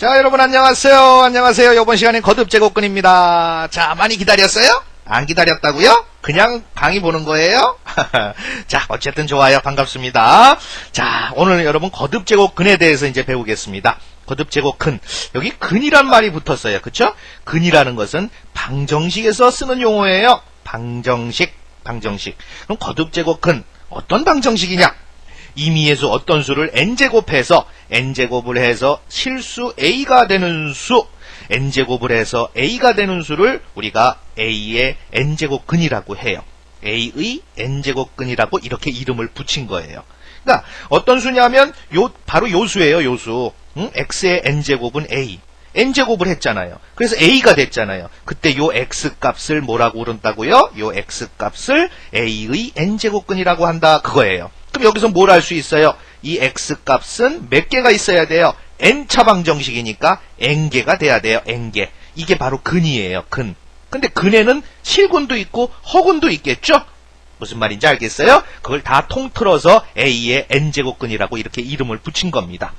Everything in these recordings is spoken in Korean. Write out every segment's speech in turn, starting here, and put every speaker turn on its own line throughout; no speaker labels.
자, 여러분 안녕하세요. 안녕하세요. 이번 시간엔 거듭 제곱근입니다. 자, 많이 기다렸어요? 안 기다렸다고요? 그냥 강의 보는 거예요? 자, 어쨌든 좋아요. 반갑습니다. 자, 오늘 여러분 거듭 제곱근에 대해서 이제 배우겠습니다. 거듭 제곱근. 여기 근이란 말이 붙었어요. 그쵸? 근이라는 것은 방정식에서 쓰는 용어예요. 방정식, 방정식. 그럼 거듭 제곱근 어떤 방정식이냐? 임의의 수 어떤 수를 n제곱해서 n제곱을 해서 실수 a가 되는 수 n제곱을 해서 a가 되는 수를 우리가 a의 n제곱근이라고 해요. a의 n제곱근이라고 이렇게 이름을 붙인 거예요. 그러니까 어떤 수냐면 요 바로 요 수예요. 요 수. 응? x의 n제곱은 a. n제곱을 했잖아요. 그래서 a가 됐잖아요. 그때 요 x 값을 뭐라고 그런다고요? 요 x 값을 a의 n제곱근이라고 한다 그거예요. 그럼 여기서 뭘할수 있어요? 이 x 값은 몇 개가 있어야 돼요? n차 방정식이니까 n개가 돼야 돼요. n개. 이게 바로 근이에요. 근. 근데 근에는 실근도 있고 허근도 있겠죠? 무슨 말인지 알겠어요? 그걸 다 통틀어서 a의 n제곱근이라고 이렇게 이름을 붙인 겁니다.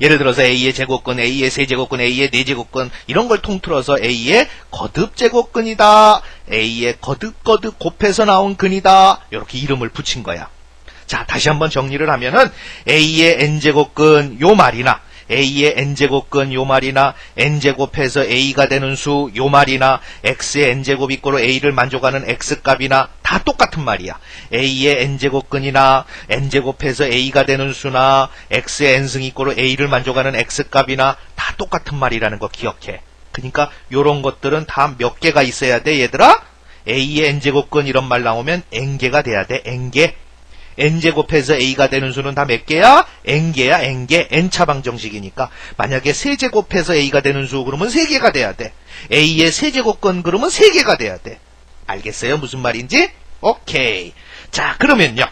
예를 들어서 A의 제곱근, A의 세제곱근, A의 네제곱근 이런 걸 통틀어서 A의 거듭제곱근이다. A의 거듭거듭 곱해서 나온 근이다. 이렇게 이름을 붙인 거야. 자, 다시 한번 정리를 하면은 A의 n제곱근 요 말이나 A의 n제곱근 요 말이나 n제곱해서 A가 되는 수 요 말이나 X의 n제곱 이꼬로 A를 만족하는 X값이나 다 똑같은 말이야. A의 n제곱근이나 n제곱해서 A가 되는 수나 X의 n승 이꼬로 A를 만족하는 X값이나 다 똑같은 말이라는 거 기억해. 그러니까 요런 것들은 다 몇 개가 있어야 돼 얘들아? A의 n제곱근 이런 말 나오면 n개가 돼야 돼. n개. N제곱해서 a가 되는 수는 다 몇 개야? n개야, n개. n차 방정식이니까. 만약에 세제곱해서 a가 되는 수 그러면 세개가 돼야 돼. a의 세제곱근 그러면 세개가 돼야 돼. 알겠어요? 무슨 말인지? 오케이. 자, 그러면요.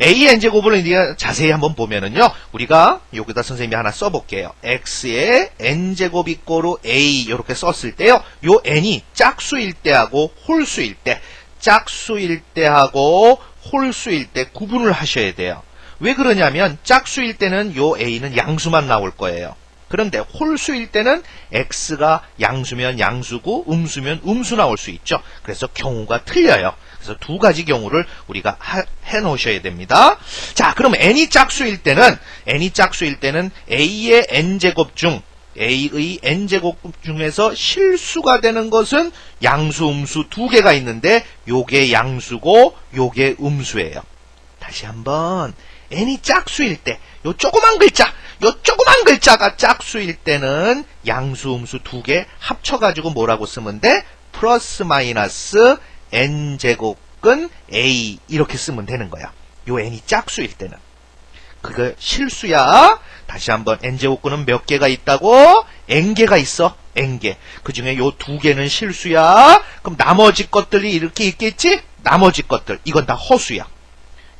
a의 n제곱을 자세히 한번 보면은요. 우리가 여기다 선생님이 하나 써볼게요. x의 n제곱 이꼬로 a 이렇게 썼을 때요. 요 n이 짝수일 때하고 홀수일 때 짝수일 때하고 홀수일 때 구분을 하셔야 돼요. 왜 그러냐면 짝수일 때는 요 a는 양수만 나올 거예요. 그런데 홀수일 때는 x가 양수면 양수고 음수면 음수 나올 수 있죠. 그래서 경우가 틀려요. 그래서 두 가지 경우를 우리가 하, 해 놓으셔야 됩니다. 자, 그럼 n이 짝수일 때는 n이 짝수일 때는 a의 n제곱 중 a의 n제곱 중에서 실수가 되는 것은 양수, 음수 두 개가 있는데 요게 양수고 요게 음수예요. 다시 한번 n이 짝수일 때 요 조그만 글자 요 조그만 글자가 짝수일 때는 양수, 음수 두 개 합쳐가지고 뭐라고 쓰면 돼? 플러스 마이너스 n제곱근 a 이렇게 쓰면 되는 거야. 요 n이 짝수일 때는. 그거 실수야. 다시 한번 n제곱근은 몇 개가 있다고? n개가 있어. n개. 그 중에 요 두 개는 실수야. 그럼 나머지 것들이 이렇게 있겠지? 나머지 것들. 이건 다 허수야.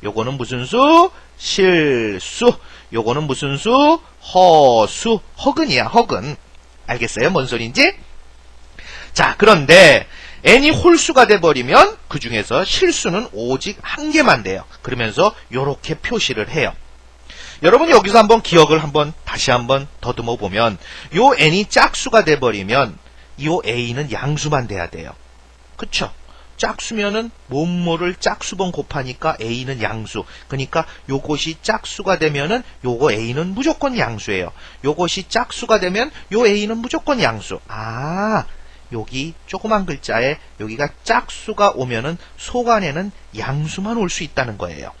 요거는 무슨 수? 실수. 요거는 무슨 수? 허수. 허근이야, 허근. 알겠어요? 뭔 소린지? 자, 그런데 n이 홀수가 돼버리면 그 중에서 실수는 오직 한 개만 돼요. 그러면서 요렇게 표시를 해요. 여러분 여기서 한번 기억을 한번 다시 한번 더듬어 보면 요 n이 짝수가 돼 버리면 요 a는 양수만 돼야 돼요. 그쵸? 짝수면은 몸모를 짝수번 곱하니까 a는 양수. 그러니까 요것이 짝수가 되면은 요거 a는 무조건 양수예요. 요것이 짝수가 되면 요 a는 무조건 양수. 아, 여기 조그만 글자에 여기가 짝수가 오면은 속안에는 양수만 올 수 있다는 거예요.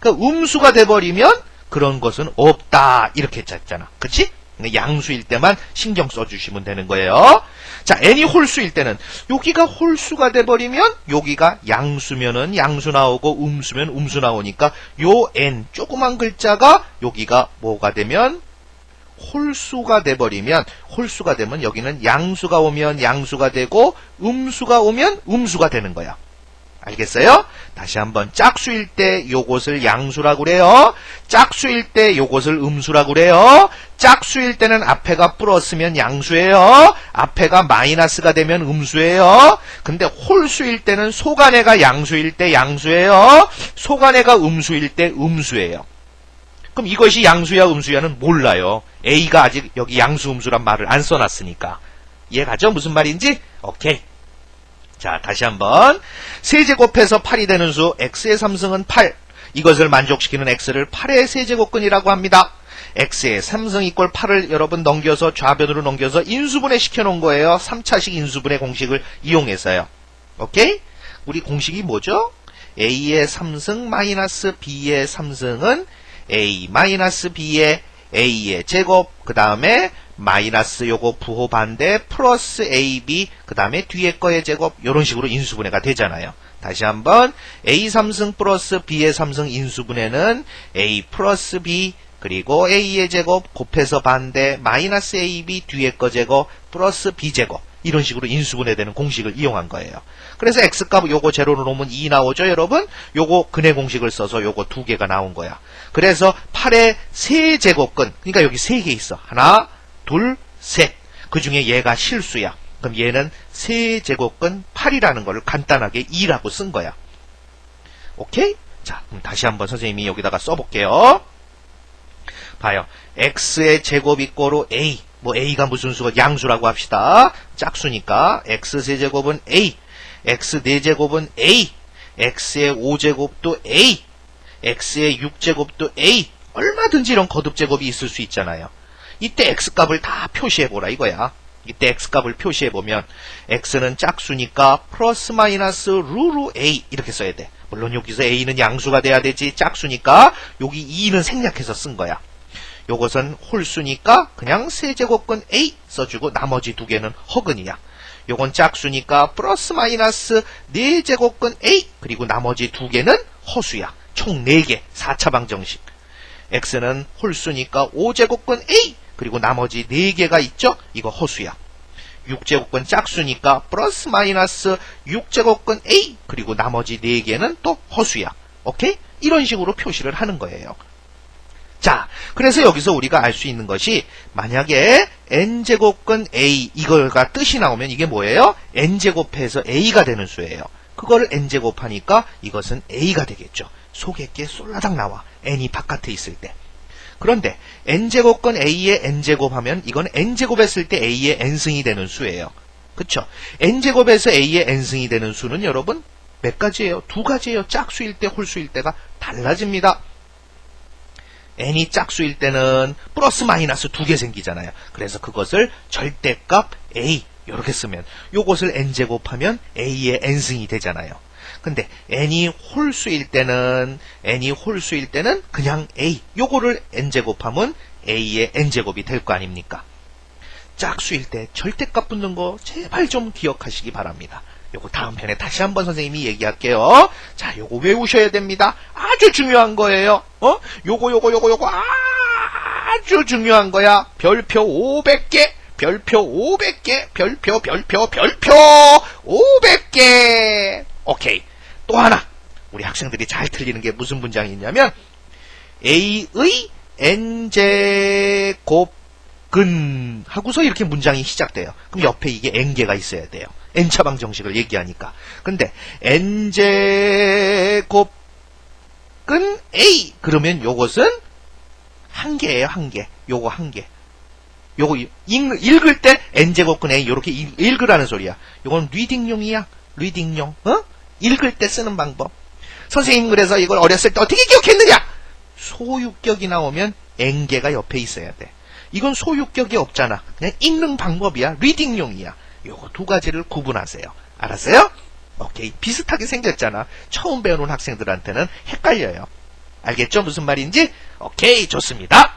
그러니까 음수가 돼버리면 그런 것은 없다 이렇게 짰잖아. 그치? 양수일 때만 신경 써주시면 되는 거예요. 자, n이 홀수일 때는 여기가 홀수가 돼버리면 여기가 양수면은 양수 나오고 음수면 음수 나오니까 요 n 조그만 글자가 여기가 뭐가 되면 홀수가 돼버리면 홀수가 되면 여기는 양수가 오면 양수가 되고 음수가 오면 음수가 되는 거야. 알겠어요? 다시 한번 짝수일 때 요것을 양수라고 그래요. 짝수일 때 요것을 음수라고 그래요. 짝수일 때는 앞에가 플러스면 양수예요. 앞에가 마이너스가 되면 음수예요. 근데 홀수일 때는 속안에가 양수일 때 양수예요. 속안에가 음수일 때 음수예요. 그럼 이것이 양수야 음수야는 몰라요. A가 아직 여기 양수 음수란 말을 안 써놨으니까. 이해가죠? 무슨 말인지? 오케이. 자, 다시 한번. 세제곱해서 8이 되는 수 x의 3승은 8. 이것을 만족시키는 x를 8의 세제곱근이라고 합니다. x의 3승 이꼴 8을 여러분 넘겨서 좌변으로 넘겨서 인수분해 시켜놓은 거예요. 3차식 인수분해 공식을 이용해서요. 오케이? 우리 공식이 뭐죠? a의 3승 마이너스 b의 3승은 a 마이너스 b의 a의 제곱 그 다음에 마이너스 요거 부호 반대 플러스 ab 그 다음에 뒤에 거의 제곱 이런 식으로 인수분해가 되잖아요. 다시 한번 a 3승 플러스 b의 3승 인수분해는 a 플러스 b 그리고 a의 제곱 곱해서 반대 마이너스 ab 뒤에 거 제곱 플러스 b 제곱 이런 식으로 인수분해되는 공식을 이용한 거예요. 그래서 x값 요거 제로로 놓으면 2 나오죠, 여러분? 요거 근해 공식을 써서 요거 두 개가 나온 거야. 그래서 8의 세제곱근, 그러니까 여기 세 개 있어. 하나, 둘, 셋. 그 중에 얘가 실수야. 그럼 얘는 세제곱근 8이라는 걸 간단하게 2라고 쓴 거야. 오케이? 자, 그럼 다시 한번 선생님이 여기다가 써볼게요. 봐요. x의 제곱 이 꼬로 a. 뭐 a가 무슨 수가 양수라고 합시다. 짝수니까 x 세제곱은 a. x 4제곱은 a. x의 5제곱도 a. x의 6제곱도 a. 얼마든지 이런 거듭제곱이 있을 수 있잖아요. 이때 x값을 다 표시해보라 이거야. 이때 x값을 표시해보면 x는 짝수니까 플러스 마이너스 루루 a 이렇게 써야 돼. 물론 여기서 a는 양수가 돼야 되지 짝수니까 여기 2는 생략해서 쓴 거야. 요것은 홀수니까 그냥 세제곱근 a 써주고 나머지 두 개는 허근이야. 요건 짝수니까 플러스 마이너스 4제곱근 a 그리고 나머지 두 개는 허수야. 총 4개 4차 방정식. x는 홀수니까 5제곱근 a 그리고 나머지 4개가 있죠? 이거 허수야. 6제곱근 짝수니까 플러스 마이너스 6제곱근 a 그리고 나머지 4개는 또 허수야. 오케이? 이런 식으로 표시를 하는 거예요. 자, 그래서 여기서 우리가 알 수 있는 것이 만약에 n제곱근 a 이걸가 뜻이 나오면 이게 뭐예요? n제곱해서 a가 되는 수예요. 그거를 n제곱하니까 이것은 a가 되겠죠. 속에 게 쏠라당 나와. n이 바깥에 있을 때. 그런데 n제곱건 a의 n제곱 하면 이건 n제곱 했을 때 a의 n승이 되는 수예요. 그쵸? n제곱에서 a의 n승이 되는 수는 여러분 몇 가지예요? 두 가지예요. 짝수일 때, 홀수일 때가 달라집니다. n이 짝수일 때는 플러스 마이너스 두 개 생기잖아요. 그래서 그것을 절대값 a 이렇게 쓰면 요것을 n제곱하면 a의 n승이 되잖아요. 근데 n이 홀수일 때는 n이 홀수일 때는 그냥 a 요거를 n제곱하면 a의 n제곱이 될 거 아닙니까? 짝수일 때 절대값 붙는 거 제발 좀 기억하시기 바랍니다. 요거 다음 편에 다시 한번 선생님이 얘기할게요. 자, 요거 외우셔야 됩니다. 아주 중요한 거예요. 어? 요거 요거 요거 요거 아주 중요한 거야. 별표 500개. 별표 500개. 별표 별표 별표 500개. 오케이. 또 하나. 우리 학생들이 잘 틀리는 게 무슨 문장이 있냐면 A의 n제곱 근 하고서 이렇게 문장이 시작돼요. 그럼 옆에 이게 n개가 있어야 돼요. n차 방 정식을 얘기하니까. 근데 n제곱근 a 그러면 요것은 한 개예요, 한 개. 요거 한 개. 요거 읽, 읽을 때 n제곱근 a 요렇게 읽, 읽으라는 소리야. 요건 리딩용이야. 리딩용. 어? 읽을 때 쓰는 방법. 선생님 그래서 이걸 어렸을 때 어떻게 기억했느냐? 소유격이 나오면 n개가 옆에 있어야 돼. 이건 소유격이 없잖아. 그냥 읽는 방법이야. 리딩용이야. 요거 두 가지를 구분하세요. 알았어요? 오케이. 비슷하게 생겼잖아. 처음 배우는 학생들한테는 헷갈려요. 알겠죠? 무슨 말인지? 오케이. 좋습니다.